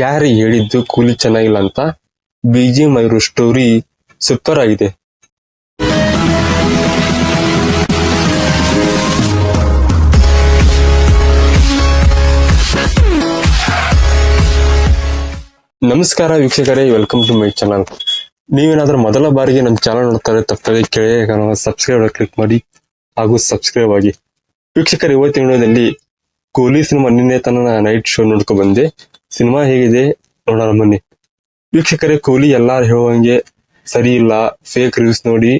ಯಾರು ಹೇಳಿದ್ದು ಕೂಲಿ ಚೆನ್ನಾಗಿಲ್ಲ ಅಂತ ಬಿಜಿ ಮೈರು ಸ್ಟೋರಿ ಸೂಪರ್ ಆಗಿದೆ. ನಮಸ್ಕಾರ ವೀಕ್ಷಕರೇ ವೆಲ್ಕಮ್ ಟು ಮೈ ಚಾನಲ್ ನೀವೇನಾದ್ರೂ ಮೊದಲ ಬಾರಿಗೆ ನಮ್ಮ ಚಾನಲ್ ನೋಡ್ತಾರೆ ತಪ್ಪದೆ ಕೆಳಗೆ ಸಬ್ಸ್ಕ್ರೈಬ್ ಕ್ಲಿಕ್ ಮಾಡಿ ಹಾಗೂ ಸಬ್ಸ್ಕ್ರೈಬ್ ಆಗಿ. ವೀಕ್ಷಕರು, ಇವತ್ತಿನ ವಿಡಿಯೋದಲ್ಲಿ ಸಿನಿಮಾ ನಿನ್ನೆ ತನ್ನ ನೈಟ್ ಶೋ ನೋಡ್ಕೊ ಬಂದೆ. ಸಿನಿಮಾ ಹೇಗಿದೆ ನೋಡೋಣ ಬನ್ನಿ. ವೀಕ್ಷಕರೇ, ಕೂಲಿ ಎಲ್ಲಾರು ಹೇಳುವಂಗೆ ಸರಿ ಇಲ್ಲ. ಫೇಕ್ ರಿವ್ಯೂಸ್ ನೋಡಿ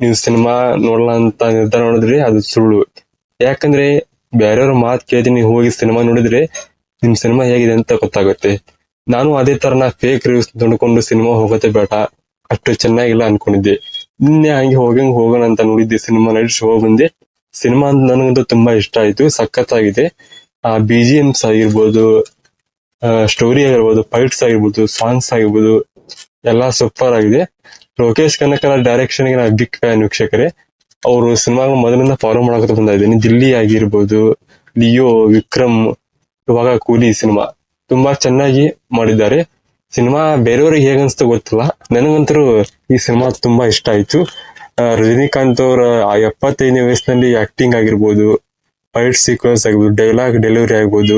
ನೀವು ಸಿನಿಮಾ ನೋಡಲ್ಲ ಅಂತ ನಿರ್ಧಾರ ಮಾಡಿದ್ರೆ ಅದು ಸುಳ್ಳು. ಯಾಕಂದ್ರೆ ಬೇರೆಯವ್ರ ಮಾತು ಕೇಳಿ ನೀವು ಹೋಗಿ ಸಿನಿಮಾ ನೋಡಿದ್ರೆ ನಿಮ್ ಸಿನಿಮಾ ಹೇಗಿದೆ ಅಂತ ಗೊತ್ತಾಗುತ್ತೆ. ನಾನು ಅದೇ ತರನ ಫೇಕ್ ರಿವ್ಯೂಸ್ ನೋಡ್ಕೊಂಡು ಸಿನಿಮಾ ಹೋಗೋದೇ ಬೇಡ. ಅಷ್ಟು ಚೆನ್ನಾಗಿಲ್ಲ ಅನ್ಕೊಂಡಿದ್ದೆ. ನಿನ್ನೆ ಹಂಗೆ ಹೋಗಂಗ್ ಹೋಗೋಣ ಅಂತ ನೋಡಿದ್ದೆ, ಸಿನಿಮಾ ನೈಟ್ ಶೋ ಬಂದೆ. ಸಿನಿಮಾ ನನಗಂತೂ ತುಂಬಾ ಇಷ್ಟ ಆಯ್ತು, ಸಖತ್ತಾಗಿದೆ. ಆ ಬಿ ಜಿ ಆಗಿರ್ಬೋದು ಸ್ಟೋರಿ ಆಗಿರ್ಬೋದು ಫೈಟ್ಸ್ ಆಗಿರ್ಬೋದು ಸಾಂಗ್ಸ್ ಆಗಿರ್ಬೋದು, ಎಲ್ಲ ಸೂಪರ್ ಆಗಿದೆ. ಲೋಕೇಶ್ ಕನಕರ ಡೈರೆಕ್ಷನ್ ನಾನು ಬಿಗ್ ಫ್ಯಾನ್ ವೀಕ್ಷಕರೇ, ಅವರು ಸಿನಿಮಾಗಳು ಮೊದಲಿಂದ ಫಾಲೋ ಮಾಡಕತ್ತ ಬಂದ ಇದ್ದೀನಿ ದಿಲ್ಲಿ ಆಗಿರ್ಬೋದು, ಲಿಯೋ, ವಿಕ್ರಮ್, ಇವಾಗ ಕೂಲಿ ಸಿನಿಮಾ ತುಂಬಾ ಚೆನ್ನಾಗಿ ಮಾಡಿದ್ದಾರೆ. ಸಿನಿಮಾ ಬೇರೆಯವ್ರಿಗೆ ಹೇಗನ್ಸ್ತ ಗೊತ್ತಿಲ್ಲ. ನನಗಂತರೂ ಈ ಸಿನಿಮಾ ತುಂಬಾ ಇಷ್ಟ ಆಯ್ತು. ರಜನಿಕಾಂತ್ ಅವರ ಎಪ್ಪತ್ತೈದನೇ ವಯಸ್ಸಿನಲ್ಲಿ ಆಕ್ಟಿಂಗ್ ಆಗಿರ್ಬೋದು ಫೈಟ್ ಸೀಕ್ವೆನ್ಸ್ ಆಗಿರ್ಬೋದು ಡೈಲಾಗ್ ಡೆಲಿವರಿ ಆಗ್ಬೋದು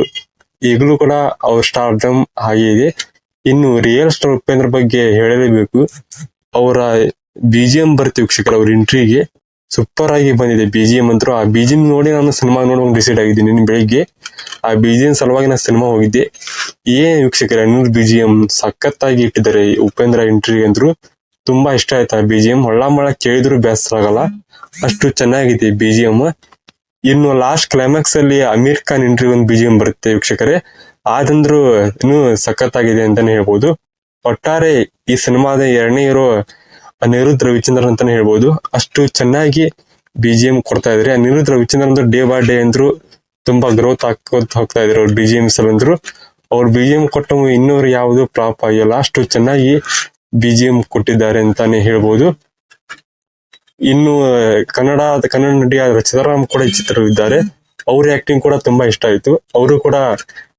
ಈಗಲೂ ಕೂಡ ಅವ್ರ ಸ್ಟಾರ್ಡಮ್ ಹಾಗೆ ಇದೆ. ಇನ್ನು ರಿಯಲ್ ಸ್ಟಾರ್ ಉಪೇಂದ್ರ ಬಗ್ಗೆ ಹೇಳಲೇಬೇಕು. ಅವರ ಬಿಜಿಎಂ ಬರ್ತೀವಿ ವೀಕ್ಷಕರ, ಅವ್ರ ಇಂಟ್ರಿಗೆ ಸೂಪರ್ ಆಗಿ ಬಂದಿದೆ ಬಿಜಿಎಂ ಅಂತೂ. ಆ ಬಿಜಿಎಂ ನೋಡಿ ನಾನು ಸಿನಿಮಾ ನೋಡೋಕೆ ಡಿಸೈಡ್ ಆಗಿದ್ದೀನಿ ನಿನ್ನೆ ಬೆಳಿಗ್ಗೆ. ಆ ಬಿಜಿಎಂ ಸಲುವಾಗಿ ನಾನು ಸಿನಿಮಾ ಹೋಗಿದ್ದೆ. ಏನ್ ವೀಕ್ಷಕರ ಅನ್ನೂರ್ ಬಿಜಿಎಂ ಸಖತ್ತಾಗಿ ಇಟ್ಟಿದ್ದಾರೆ ಉಪೇಂದ್ರ ಎಂಟ್ರಿ ಅಂದ್ರು ತುಂಬಾ ಇಷ್ಟ ಆಯ್ತು ಆ ಬಿಜಿಎಂ ಎಂ ಹೊಳ್ಳಾಮಳ ಕೇಳಿದ್ರು ಬೇಸರ ಆಗಲ್ಲ ಅಷ್ಟು ಚೆನ್ನಾಗಿದೆ ಬಿಜಿಎಂ ಇನ್ನು ಲಾಸ್ಟ್ ಕ್ಲೈಮ್ಯಾಕ್ಸ್ ಅಲ್ಲಿ ಅಮೀರ್ ಖಾನ್ ಎಂಟ್ರಿ ಒಂದು ಬಿಜಿಎಂ ಬರುತ್ತೆ ವೀಕ್ಷಕರೇ. ಆದಂದ್ರು ಇನ್ನೂ ಆಗಿದೆ ಅಂತಾನೆ ಹೇಳ್ಬೋದು. ಒಟ್ಟಾರೆ ಈ ಸಿನಿಮಾದ ಎರಡನೇ ಇರೋ ಅನಿರುದ್ಧ ರವಿಚಂದ್ರನ್ ಅಂತಾನೆ ಹೇಳ್ಬೋದು. ಅಷ್ಟು ಚೆನ್ನಾಗಿ ಬಿಜಿಎಂ ಕೊಡ್ತಾ ಇದ್ರೆ. ಅನಿರುದ್ಧ ರವಿಚಂದ್ರನ್ ಅಂದ್ರೆ ಡೇ ಬೈ ಡೇ ಅಂದ್ರು ತುಂಬಾ ಗ್ರೋತ್ ಹಾಕೋತ್ ಹೋಗ್ತಾ ಇದ್ರು ಅವ್ರ ಬಿಜಿಎಂಸ್ ಅಂದ್ರು. ಅವ್ರ ಬಿಜಿಎಂ ಕೊಟ್ಟ ಇನ್ನೂರು ಯಾವುದು ಫ್ಲಾಪ್ ಆಗಿಲ್ಲ ಅಷ್ಟು ಚೆನ್ನಾಗಿ ಬಿಜಿಎಂ ಕೊಟ್ಟಿದ್ದಾರೆ ಅಂತಾನೆ ಹೇಳ್ಬೋದು. ಇನ್ನು ಕನ್ನಡ ಕನ್ನಡ ನಟಿಯಾದ ಚಿತ್ರರಾಮ್ ಕೂಡ ಈ ಚಿತ್ರವಿದ್ದಾರೆ ಅವ್ರ ಆಕ್ಟಿಂಗ್ ಕೂಡ ತುಂಬಾ ಇಷ್ಟ ಆಯ್ತು. ಅವರು ಕೂಡ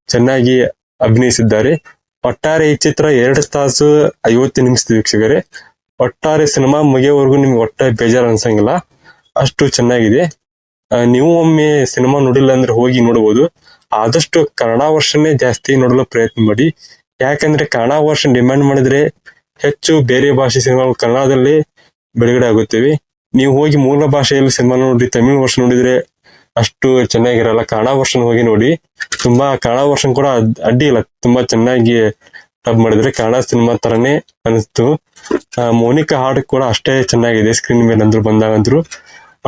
ಚೆನ್ನಾಗಿ ಅಭಿನಯಿಸಿದ್ದಾರೆ. ಒಟ್ಟಾರೆ ಈ ಚಿತ್ರ ಎರಡು ತಾಸು ಐವತ್ತು ನಿಮಿಷದ ವೀಕ್ಷಕರೆ. ಒಟ್ಟಾರೆ ಸಿನಿಮಾ ಮುಗಿಯೋವರೆಗೂ ನಿಮ್ಗೆ ಒಟ್ಟ ಬೇಜಾರು ಅನ್ಸಂಗಿಲ್ಲ. ಅಷ್ಟು ಚೆನ್ನಾಗಿದೆ. ನೀವು ಒಮ್ಮೆ ಸಿನಿಮಾ ನೋಡಿಲ್ಲ ಅಂದ್ರೆ ಹೋಗಿ ನೋಡಬಹುದು ಆದಷ್ಟು ಕನ್ನಡ ವರ್ಷನೇ ಜಾಸ್ತಿ ನೋಡಲು ಪ್ರಯತ್ನ ಮಾಡಿ. ಯಾಕಂದ್ರೆ ಕನ್ನಡ ವರ್ಷ ಡಿಮ್ಯಾಂಡ್ ಮಾಡಿದ್ರೆ ಹೆಚ್ಚು ಬೇರೆ ಭಾಷೆ ಸಿನಿಮಾಗಳು ಕನ್ನಡದಲ್ಲಿ ಬಿಡುಗಡೆ ಆಗುತ್ತವೆ. ನೀವು ಹೋಗಿ ಮೂಲ ಭಾಷೆಯಲ್ಲಿ ಸಿನಿಮಾ ನೋಡಿ, ತಮಿಳ್ ವರ್ಷ ನೋಡಿದ್ರೆ ಅಷ್ಟು ಚೆನ್ನಾಗಿರಲ್ಲ. ಕನ್ನಡ ವರ್ಷನ್ ಹೋಗಿ ನೋಡಿ, ತುಂಬಾ ಕನ್ನಡ ವರ್ಷನ್ ಕೂಡ ಅಡ್ಡಿ ಇಲ್ಲ. ತುಂಬಾ ಚೆನ್ನಾಗಿ ಡಬ್ ಮಾಡಿದ್ರೆ ಕನ್ನಡ ಸಿನಿಮಾ ತರನೇ ಅನಿಸ್ತು. ಮೋನಿಕಾ ಮೌನಿಕ ಹಾಡು ಕೂಡ ಅಷ್ಟೇ ಚೆನ್ನಾಗಿದೆ. ಸ್ಕ್ರೀನ್ ಮೇಲೆ ಅಂದ್ರು, ಬಂದಾಗಂದ್ರು.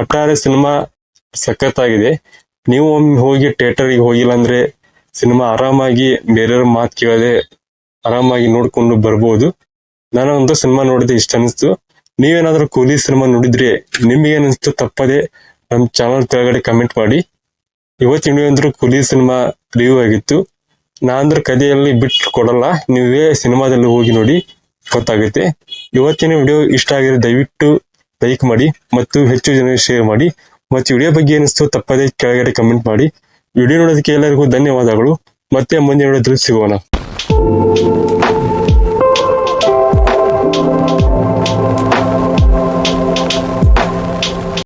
ಒಟ್ಟಾರೆ ಸಿನಿಮಾ ಸಖತ್ತಾಗಿದೆ. ನೀವು ಒಮ್ಮೆ ಹೋಗಿ ಥಿಯೇಟರ್ಗೆ ಹೋಗಿಲ್ಲ ಅಂದ್ರೆ ಸಿನಿಮಾ ಆರಾಮಾಗಿ ಬೇರೆಯವ್ರ ಮಾತು ಕೇಳದೆ ಆರಾಮಾಗಿ ನೋಡ್ಕೊಂಡು ಬರ್ಬೋದು. ನಾನು ಒಂದು ಸಿನಿಮಾ ನೋಡಿದೆ, ಇಷ್ಟ ಅನಿಸ್ತು. ನೀವೇನಾದ್ರೂ ಕೂಲಿ ಸಿನಿಮಾ ನೋಡಿದ್ರೆ ನಿಮ್ಗೆ ಅನಿಸ್ತು ತಪ್ಪದೆ ನಮ್ಮ ಚಾನಲ್ ಕೆಳಗಡೆ ಕಮೆಂಟ್ ಮಾಡಿ. ಇವತ್ತಿನ ಅಂದ್ರೂ ಕೂಲಿ ಸಿನಿಮಾ ರಿವ್ಯೂ ಆಗಿತ್ತು. ನಾ ಅಂದ್ರೆ ಕಥೆಯಲ್ಲಿ ಬಿಟ್ಟು ಕೊಡಲ್ಲ, ನೀವೇ ಸಿನಿಮಾದಲ್ಲಿ ಹೋಗಿ ನೋಡಿ ಗೊತ್ತಾಗುತ್ತೆ. ಇವತ್ತಿನ ವಿಡಿಯೋ ಇಷ್ಟ ಆಗಿದ್ರೆ ದಯವಿಟ್ಟು ಲೈಕ್ ಮಾಡಿ ಮತ್ತು ಹೆಚ್ಚು ಜನ ಶೇರ್ ಮಾಡಿ. ಮತ್ತು ವಿಡಿಯೋ ಬಗ್ಗೆ ಏನಿಸ್ತು ತಪ್ಪದೆ ಕೆಳಗಡೆ ಕಮೆಂಟ್ ಮಾಡಿ. ವಿಡಿಯೋ ನೋಡೋದಕ್ಕೆ ಎಲ್ಲರಿಗೂ ಧನ್ಯವಾದಗಳು. ಮತ್ತೆ ಮುಂದಿನ ವಿಡಿಯೋದಲ್ಲಿ ಸಿಗೋಣ.